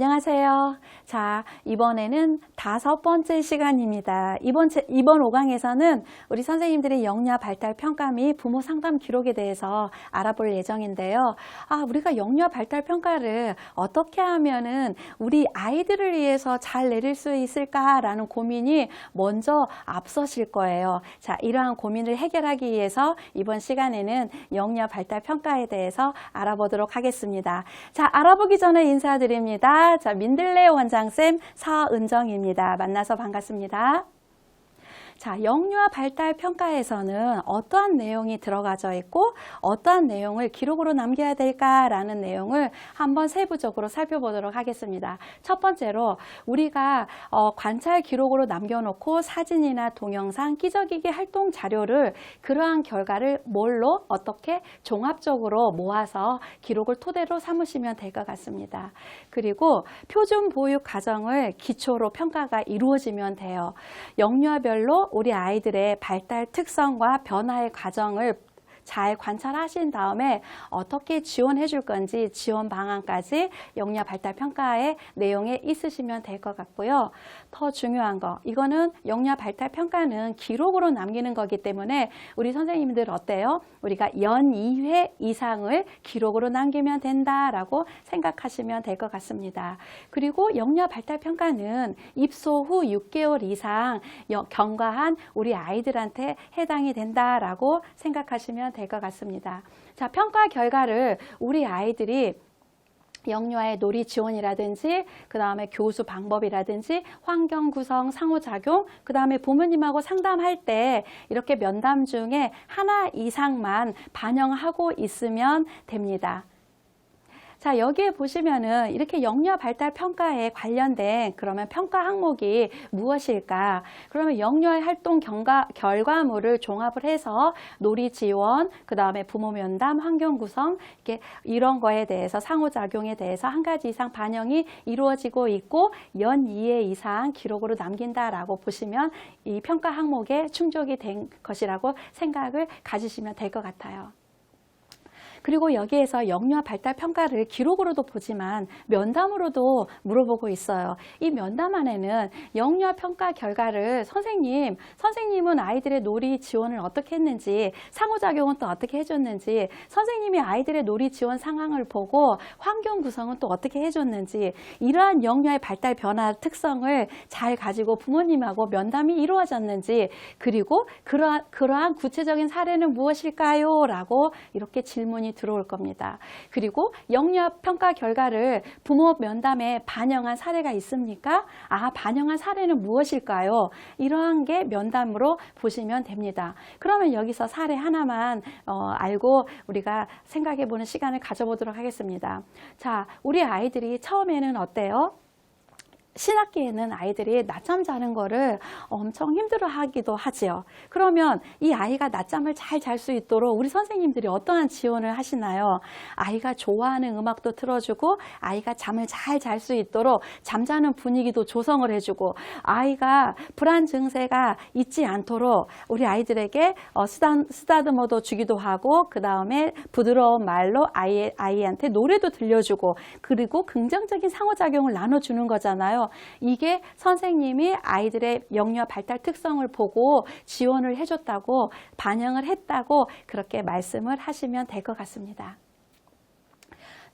안녕하세요. 자, 이번에는 다섯 번째 시간입니다. 이번, 제- 이번 5강에서는 우리 선생님들의 영유아 발달 평가 및 부모 상담 기록에 대해서 알아볼 예정인데요. 아, 우리가 영유아 발달 평가를 어떻게 하면은 우리 아이들을 위해서 잘 내릴 수 있을까라는 고민이 먼저 앞서실 거예요. 자, 이러한 고민을 해결하기 위해서 이번 시간에는 영유아 발달 평가에 대해서 알아보도록 하겠습니다. 자, 알아보기 전에 인사드립니다. 자, 민들레 원장쌤 서은정입니다. 만나서 반갑습니다. 자, 영유아 발달 평가에서는 어떠한 내용이 들어가져 있고 어떠한 내용을 기록으로 남겨야 될까라는 내용을 한번 세부적으로 살펴보도록 하겠습니다. 첫 번째로 우리가 어, 관찰 기록으로 남겨놓고 사진이나 동영상, 끼적이기 활동 자료를 그러한 결과를 뭘로 어떻게 종합적으로 모아서 기록을 토대로 삼으시면 될 것 같습니다. 그리고 표준 보육 과정을 기초로 평가가 이루어지면 돼요. 영유아별로 우리 아이들의 발달 특성과 변화의 과정을 잘 관찰하신 다음에 어떻게 지원해 줄 건지 지원 방안까지 영유아 발달 평가의 내용에 있으시면 될 것 같고요. 더 중요한 거, 이거는 영유아 발달 평가는 기록으로 남기는 거기 때문에 우리 선생님들 어때요? 우리가 연 2회 이상을 기록으로 남기면 된다라고 생각하시면 될 것 같습니다. 그리고 영유아 발달 평가는 입소 후 6개월 이상 여- 경과한 우리 아이들한테 해당이 된다라고 생각하시면 될 것 같습니다. 자, 평가 결과를 우리 아이들이 영유아의 놀이 지원이라든지 그 다음에 교수 방법이라든지 환경 구성 상호작용 그 다음에 부모님하고 상담할 때 이렇게 면담 중에 하나 이상만 반영하고 있으면 됩니다. 자, 여기에 보시면은 이렇게 영유아 발달 평가에 관련된 그러면 평가 항목이 무엇일까? 그러면 영유아 활동 경과, 결과물을 종합을 해서 놀이 지원, 그 다음에 부모 면담, 환경 구성, 이렇게 이런 거에 대해서 상호작용에 대해서 한 가지 이상 반영이 이루어지고 있고 연 2회 이상 기록으로 남긴다라고 보시면 이 평가 항목에 충족이 된 것이라고 생각을 가지시면 될 것 같아요. 그리고 여기에서 영유아 발달 평가를 기록으로도 보지만 면담으로도 물어보고 있어요. 이 면담 안에는 영유아 평가 결과를 선생님, 선생님은 아이들의 놀이 지원을 어떻게 했는지, 상호작용은 또 어떻게 해줬는지, 선생님이 아이들의 놀이 지원 상황을 보고 환경 구성은 또 어떻게 해줬는지, 이러한 영유아의 발달 변화 특성을 잘 가지고 부모님하고 면담이 이루어졌는지, 그리고 그러한, 그러한 구체적인 사례는 무엇일까요? 라고 이렇게 질문이 들어올 겁니다. 그리고 영유아 평가 결과를 부모 면담에 반영한 사례가 있습니까? 아, 반영한 사례는 무엇일까요? 이러한 게 면담으로 보시면 됩니다. 그러면 여기서 사례 하나만 어, 알고 우리가 생각해 보는 시간을 가져보도록 하겠습니다. 자, 우리 아이들이 처음에는 어때요? 신학기에는 아이들이 낮잠 자는 거를 엄청 힘들어 하기도 하지요. 그러면 이 아이가 낮잠을 잘 잘 수 있도록 우리 선생님들이 어떠한 지원을 하시나요? 아이가 좋아하는 음악도 틀어주고 아이가 잠을 잘 잘 수 있도록 잠자는 분위기도 조성을 해주고 아이가 불안 증세가 있지 않도록 우리 아이들에게 어, 쓰다, 쓰다듬어도 주기도 하고 그 다음에 부드러운 말로 아이, 아이한테 노래도 들려주고 그리고 긍정적인 상호작용을 나눠주는 거잖아요. 이게 선생님이 아이들의 영유아 발달 특성을 보고 지원을 해줬다고 반영을 했다고 그렇게 말씀을 하시면 될 것 같습니다.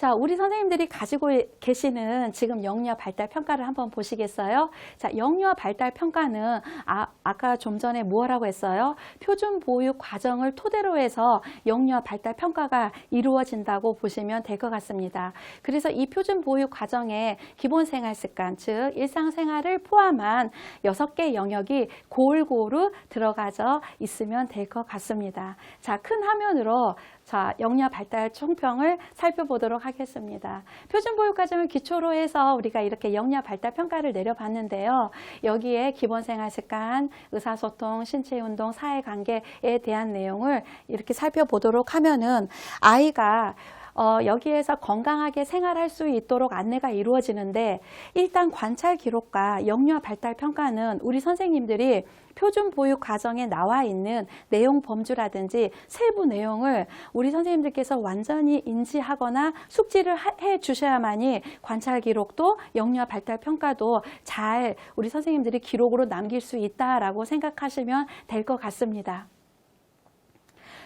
자, 우리 선생님들이 가지고 계시는 지금 영유아 발달 평가를 한번 보시겠어요? 자, 영유아 발달 평가는 아, 아까 좀 전에 뭐라고 했어요? 표준 보육 과정을 토대로 해서 영유아 발달 평가가 이루어진다고 보시면 될 것 같습니다. 그래서 이 표준 보육 과정에 기본 생활 습관, 즉 일상생활을 포함한 여섯 개 영역이 골고루 들어가져 있으면 될 것 같습니다. 자, 큰 화면으로 자, 영유아 발달 총평을 살펴보도록 하겠습니다. 표준 보육 과정을 기초로 해서 우리가 이렇게 영유아 발달 평가를 내려봤는데요. 여기에 기본 생활 습관, 의사소통, 신체 운동, 사회 관계에 대한 내용을 이렇게 살펴보도록 하면은 아이가 어, 여기에서 건강하게 생활할 수 있도록 안내가 이루어지는데 일단 관찰 기록과 영유아 발달 평가는 우리 선생님들이 표준 보육 과정에 나와 있는 내용 범주라든지 세부 내용을 우리 선생님들께서 완전히 인지하거나 숙지를 하- 해 주셔야만이 관찰 기록도 영유아 발달 평가도 잘 우리 선생님들이 기록으로 남길 수 있다라고 생각하시면 될 것 같습니다.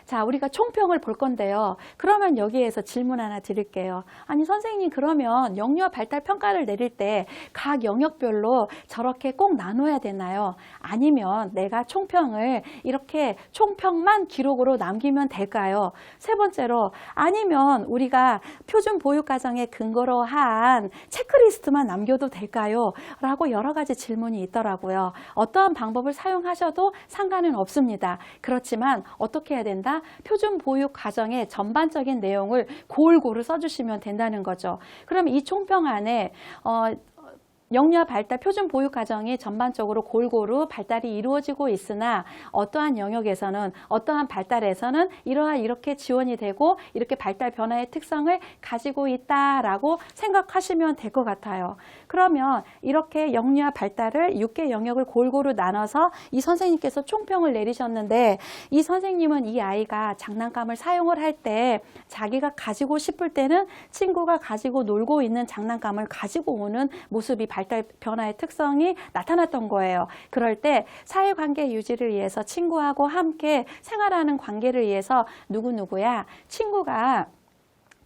자, 우리가 총평을 볼 건데요. 그러면 여기에서 질문 하나 드릴게요. 아니, 선생님, 그러면 영유아 발달 평가를 내릴 때 각 영역별로 저렇게 꼭 나눠야 되나요? 아니면 내가 총평을 이렇게 총평만 기록으로 남기면 될까요? 세 번째로, 아니면 우리가 표준 보육 과정에 근거로 한 체크리스트만 남겨도 될까요? 라고 여러 가지 질문이 있더라고요. 어떠한 방법을 사용하셔도 상관은 없습니다. 그렇지만 어떻게 해야 된다? 표준 보육 과정의 전반적인 내용을 골고루 써주시면 된다는 거죠. 그럼 이 총평 안에 어, 영유아 발달 표준 보육 과정이 전반적으로 골고루 발달이 이루어지고 있으나 어떠한 영역에서는 어떠한 발달에서는 이러한 이렇게 지원이 되고 이렇게 발달 변화의 특성을 가지고 있다라고 생각하시면 될 것 같아요. 그러면 이렇게 영유아 발달을 6개 영역을 골고루 나눠서 이 선생님께서 총평을 내리셨는데 이 선생님은 이 아이가 장난감을 사용을 할 때 자기가 가지고 싶을 때는 친구가 가지고 놀고 있는 장난감을 가지고 오는 모습이 발달 변화의 특성이 나타났던 거예요. 그럴 때 사회관계 유지를 위해서 친구하고 함께 생활하는 관계를 위해서 누구누구야 친구가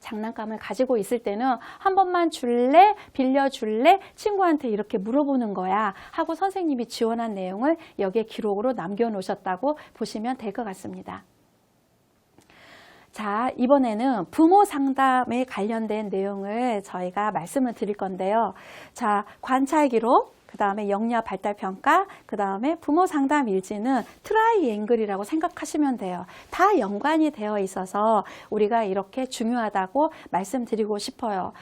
장난감을 가지고 있을 때는 한 번만 줄래? 빌려줄래? 친구한테 이렇게 물어보는 거야. 하고 선생님이 지원한 내용을 여기에 기록으로 남겨놓으셨다고 보시면 될 것 같습니다. 자, 이번에는 부모 상담에 관련된 내용을 저희가 말씀을 드릴 건데요. 자, 관찰 기록, 그 다음에 영유아 발달 평가, 그 다음에 부모 상담 일지는 트라이앵글이라고 생각하시면 돼요. 다 연관이 되어 있어서 우리가 이렇게 중요하다고 말씀드리고 싶어요.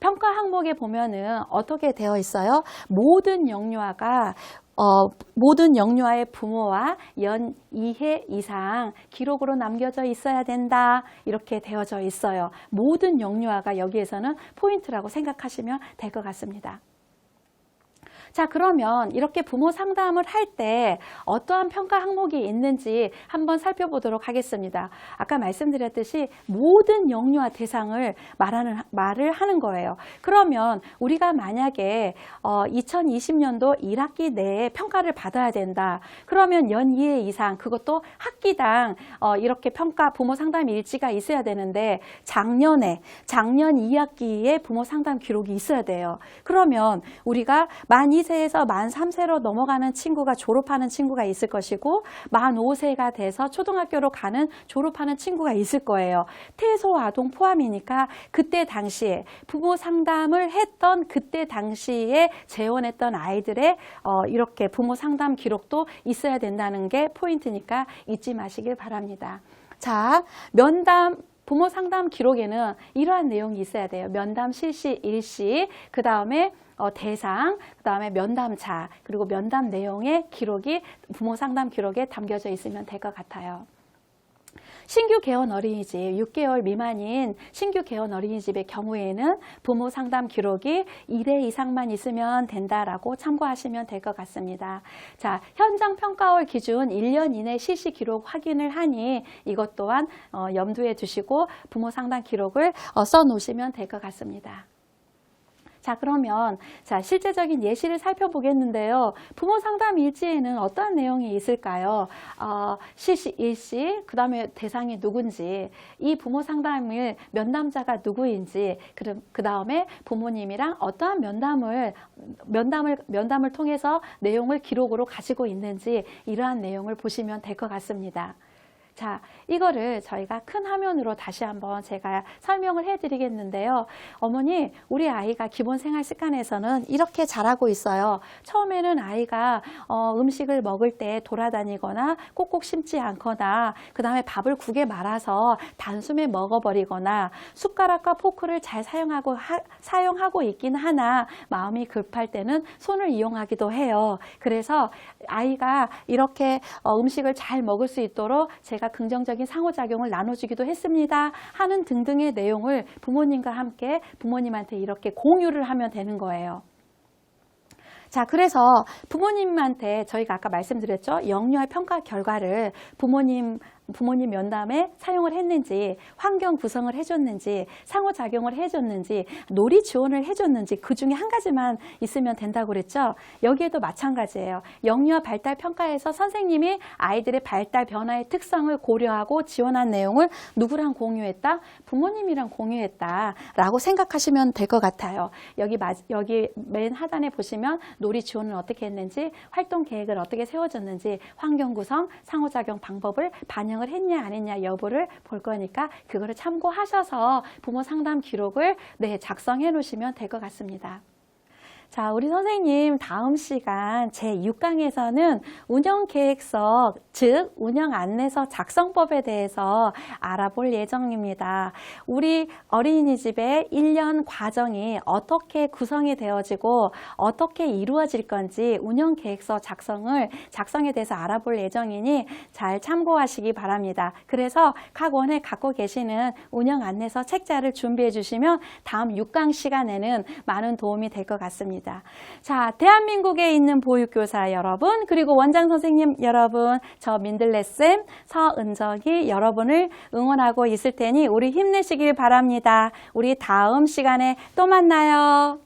평가 항목에 보면은 어떻게 되어 있어요? 모든 영유아가 어, 모든 영유아의 부모와 연 2회 이상 기록으로 남겨져 있어야 된다. 이렇게 되어져 있어요. 모든 영유아가 여기에서는 포인트라고 생각하시면 될 것 같습니다. 자, 그러면 이렇게 부모 상담을 할 때 어떠한 평가 항목이 있는지 한번 살펴보도록 하겠습니다. 아까 말씀드렸듯이 모든 영유아 대상을 말하는, 말을 하는 거예요. 그러면 우리가 만약에 어, 2020년도 1학기 내에 평가를 받아야 된다. 그러면 연 2회 이상 그것도 학기당 어, 이렇게 평가 부모 상담 일지가 있어야 되는데 작년에 작년 2학기에 부모 상담 기록이 있어야 돼요. 그러면 우리가 만2 세에서 만 3세로 넘어가는 친구가 졸업하는 친구가 있을 것이고 만 5세가 돼서 초등학교로 가는 졸업하는 친구가 있을 거예요. 태소 아동 포함이니까 그때 당시에 부모 상담을 했던 그때 당시에 재원했던 아이들의 어, 이렇게 부모 상담 기록도 있어야 된다는 게 포인트니까 잊지 마시길 바랍니다. 자, 면담 부모 상담 기록에는 이러한 내용이 있어야 돼요. 면담 실시 일시, 그 다음에 어, 대상, 그 다음에 면담자, 그리고 면담 내용의 기록이 부모 상담 기록에 담겨져 있으면 될 것 같아요. 신규 개원 어린이집 6개월 미만인 신규 개원 어린이집의 경우에는 부모 상담 기록이 1회 이상만 있으면 된다라고 참고하시면 될 것 같습니다. 자, 현장 평가월 기준 1년 이내 실시 기록 확인을 하니 이것 또한 어, 염두에 두시고 부모 상담 기록을 어, 써 놓으시면 될 것 같습니다. 자, 그러면 자, 실제적인 예시를 살펴보겠는데요. 부모 상담 일지에는 어떠한 내용이 있을까요? 어, 실시 일시, 그 다음에 대상이 누군지, 이 부모 상담을 면담자가 누구인지, 그 다음에 부모님이랑 어떠한 면담을 면담을 면담을 통해서 내용을 기록으로 가지고 있는지 이러한 내용을 보시면 될 것 같습니다. 자, 이거를 저희가 큰 화면으로 다시 한번 제가 설명을 해드리겠는데요. 어머니, 우리 아이가 기본 생활 습관에서는 이렇게 자라고 있어요. 처음에는 아이가 어, 음식을 먹을 때 돌아다니거나 꼭꼭 심지 않거나, 그 다음에 밥을 국에 말아서 단숨에 먹어버리거나, 숟가락과 포크를 잘 사용하고, 하, 사용하고 있긴 하나, 마음이 급할 때는 손을 이용하기도 해요. 그래서 아이가 이렇게 어, 음식을 잘 먹을 수 있도록 제가 제가 긍정적인 상호작용을 나눠주기도 했습니다. 하는 등등의 내용을 부모님과 함께 부모님한테 이렇게 공유를 하면 되는 거예요. 자, 그래서 부모님한테 저희가 아까 말씀드렸죠. 영유아 평가 결과를 부모님 부모님 면담에 사용을 했는지, 환경 구성을 해줬는지, 상호작용을 해줬는지, 놀이 지원을 해줬는지 그 중에 한 가지만 있으면 된다고 그랬죠. 여기에도 마찬가지예요. 영유아 발달 평가에서 선생님이 아이들의 발달 변화의 특성을 고려하고 지원한 내용을 누구랑 공유했다? 부모님이랑 공유했다라고 생각하시면 될 것 같아요. 여기 마, 여기 맨 하단에 보시면 놀이 지원을 어떻게 했는지, 활동 계획을 어떻게 세워줬는지, 환경 구성, 상호작용 방법을 반영 반영을 했냐 안 했냐 여부를 볼 거니까 그거를 참고하셔서 부모 상담 기록을 네, 작성해 놓으시면 될 것 같습니다. 자, 우리 선생님 다음 시간 제6강에서는 운영계획서, 즉 운영 안내서 작성법에 대해서 알아볼 예정입니다. 우리 어린이집의 1년 과정이 어떻게 구성이 되어지고 어떻게 이루어질 건지 운영계획서 작성을 작성에 대해서 알아볼 예정이니 잘 참고하시기 바랍니다. 그래서 각 원에 갖고 계시는 운영 안내서 책자를 준비해 주시면 다음 6강 시간에는 많은 도움이 될 것 같 습니다. 자, 대한민국에 있는 보육교사 여러분, 그리고 원장 선생님 여러분, 저 민들레쌤, 서은정이 여러분을 응원하고 있을 테니 우리 힘내시길 바랍니다. 우리 다음 시간에 또 만나요.